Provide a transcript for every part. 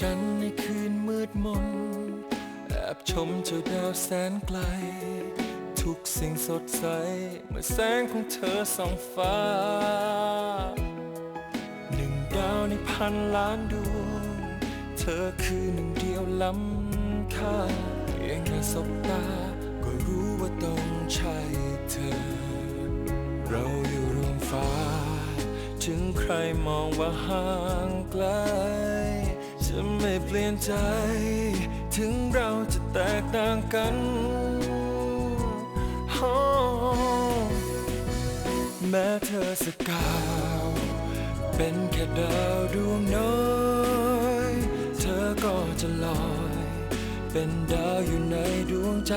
จันทร์ในคืนมืดมน แอบชมเจ้าดาวแสนไกล ทุกสิ่งสดใส เมื่อแสงของเธอส่องฟ้า หนึ่งดาวในพันล้านดวง เธอคือหนึ่งเดียวล้ำค่าเพียงแค่สบตา ก็รู้ว่าต้องใช่เธอ เราอยู่รวมฟ้า ถึงใครมองว่าห่างไกล จะไม่เปลี่ยนใจ ถึงเราจะแตกต่างกัน แม้เธอสกาว เป็นแค่ดาวดวงน้อย เธอก็จะลอย เป็นดาวอยู่ในดวงใจ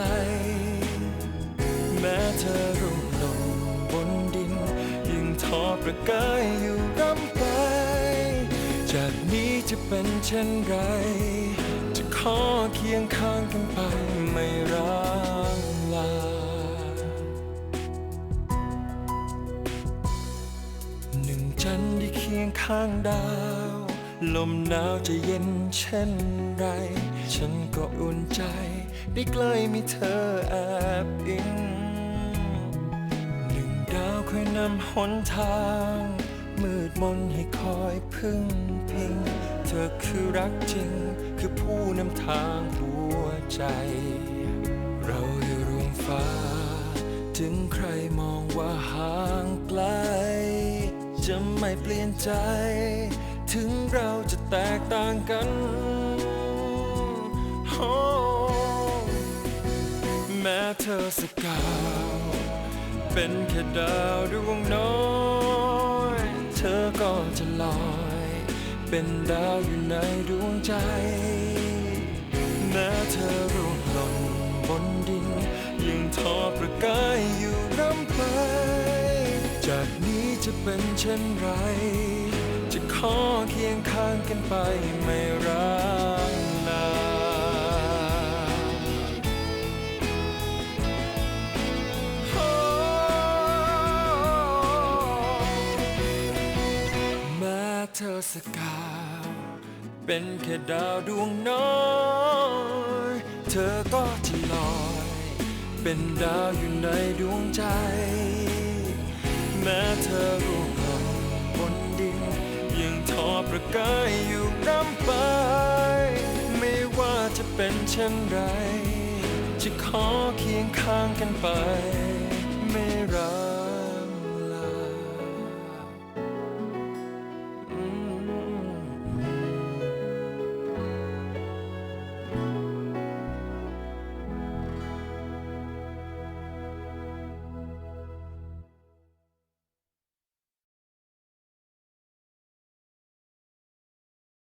แม้เธอรุ่งลงบนดิน ยิ่งทอประกายอยู่ จะเป็นเช่นไร จะขอเคียงข้างกันไปไม่ร้างลา หนึ่งจันทร์ที่เคียงข้างดาว ลมหนาวจะเย็นเช่นไร ฉันก็อุ่นใจ ได้ใกล้มีเธอแอบอิงหนึ่งดาวคอยนำหนทาง มืดมนให้คอยพึ่งพิง อคือรักจริง คือผู้นำทางหัวใจ เราอยู่รวมฟ้า ถึงใครมองว่าห่างไกล จะไม่เปลี่ยนใจ ถึงเราจะแตกต่างกัน แม้เธอสกาวเป็นแค่ดาวดวงน้อย เธอก็จะลอย เป็นดาวอยู่ในดวงใจ แม้เธอร่วงหล่นบนดิน ยังทอประกายอยู่ร่ำไป จากนี้จะเป็นเช่นไร จะขอเคียงข้างกันไปไม่ร้า สกาว เป็นแค่ดาวดวงน้อยเธอก็จะลอย เป็นดาวอยู่ในดวงใจ แม้เธอร่วงหล่นบนดินยังทอประกายอยู่ร่ำไป ไม่ว่าจะเป็นเช่นไร จะขอเคียงข้างกันไป ไม่รา